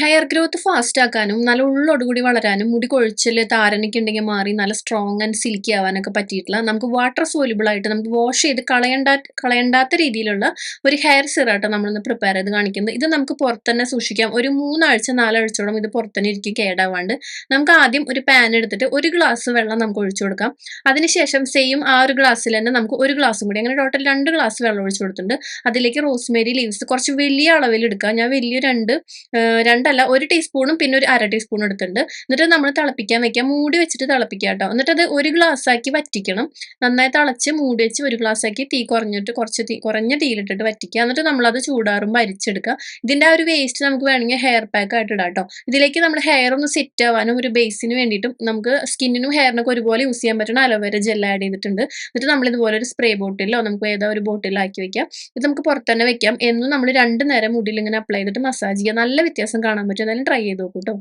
Hair growth fast ആക്കാനും നല്ല ഉള്ളോടുകൂടി വളരാനും മുടി കൊഴിച്ചിൽ താരനൊക്കെ ഉണ്ടെങ്കിൽ മാറി നല്ല സ്ട്രോങ് ആൻഡ് സിൽക്കി ആവാനൊക്കെ പറ്റിയിട്ടുള്ള നമുക്ക് വാട്ടർ സോലിബിൾ ആയിട്ട് നമുക്ക് വാഷ് ചെയ്ത് കളയണ്ടാ കളയണ്ടാത്ത രീതിയിലുള്ള ഒരു ഹെയർ സിറാട്ടോ നമ്മളിന്ന് പ്രിപ്പയർ ചെയ്ത് കാണിക്കുന്നത്. ഇത് നമുക്ക് പുറത്തന്നെ സൂക്ഷിക്കാം. ഒരു മൂന്നാഴ്ച നാലാഴ്ചയോളം ഇത് പുറത്തന്നെ ഇരിക്കും കേടാവാണ്ട്. നമുക്ക് ആദ്യം ഒരു പാൻ എടുത്തിട്ട് ഒരു ഗ്ലാസ് വെള്ളം നമുക്ക് ഒഴിച്ചു കൊടുക്കാം. അതിനുശേഷം സെയിം ആ ഒരു ഗ്ലാസ്സിൽ തന്നെ നമുക്ക് ഒരു ഗ്ലാസ്സും കൂടി അങ്ങനെ ടോട്ടൽ രണ്ട് ഗ്ലാസ് വെള്ളം ഒഴിച്ചു കൊടുത്തിട്ടുണ്ട്. അതിലേക്ക് റോസ്മേരി ലീവ്സ് കുറച്ച് വലിയ അളവിൽ എടുക്കാം. ഞാൻ വലിയ രണ്ട് രണ്ട് രണ്ടല്ല ഒരു ടീസ്പൂണും പിന്നെ ഒരു അര ടീസ്പൂൺ എടുത്തിട്ടുണ്ട്. എന്നിട്ട് നമ്മൾ തിളപ്പിക്കാൻ വെക്കാം മൂടി വെച്ചിട്ട് തിളപ്പിക്കുക കേട്ടോ. എന്നിട്ട് അത് ഒരു ഗ്ലാസ് ആക്കി വറ്റിക്കണം. നന്നായി തിളച്ച് മൂടി വെച്ച് ഒരു ഗ്ലാസ് ആക്കി തീ കുറഞ്ഞിട്ട് കുറച്ച് തീ കുറഞ്ഞ തീയിലിട്ടിട്ട് വറ്റിക്കുക. എന്നിട്ട് നമ്മളത് ചൂടാറുമ്പോൾ അരിച്ചെടുക്കുക ഇതിന്റെ ആ ഒരു വേസ്റ്റ് നമുക്ക് വേണമെങ്കിൽ ഹെയർ പാക്ക് ആയിട്ട് ഇടാം കേട്ടോ. ഇതിലേക്ക് നമ്മൾ ഹെയർ ഒന്ന് സെറ്റ് ആവാനും ഒരു ബേസിന് വേണ്ടിയിട്ടും നമുക്ക് സ്കിന്നിനും ഹെയറിനൊക്കെ ഒരുപോലെ യൂസ് ചെയ്യാൻ പറ്റുന്ന അലോവേര ജെൽ ആഡ് ചെയ്തിട്ടുണ്ട്. എന്നിട്ട് നമ്മൾ ഇതുപോലെ ഒരു സ്പ്രേ ബോട്ടിലോ നമുക്ക് ഏതോ ഒരു ബോട്ടിലാക്കി വെക്കാം. ഇത് നമുക്ക് പുറത്ത് തന്നെ വെക്കാം. എന്നും നമ്മൾ രണ്ട് നേരം മുടിയിൽ ഇങ്ങനെ അപ്ലൈ ചെയ്തിട്ട് മസാജ് ചെയ്യുക നല്ല വ്യത്യാസം കാണാൻ പറ്റും എന്തായാലും ട്രൈ ചെയ്ത് നോക്കൂ കേട്ടോ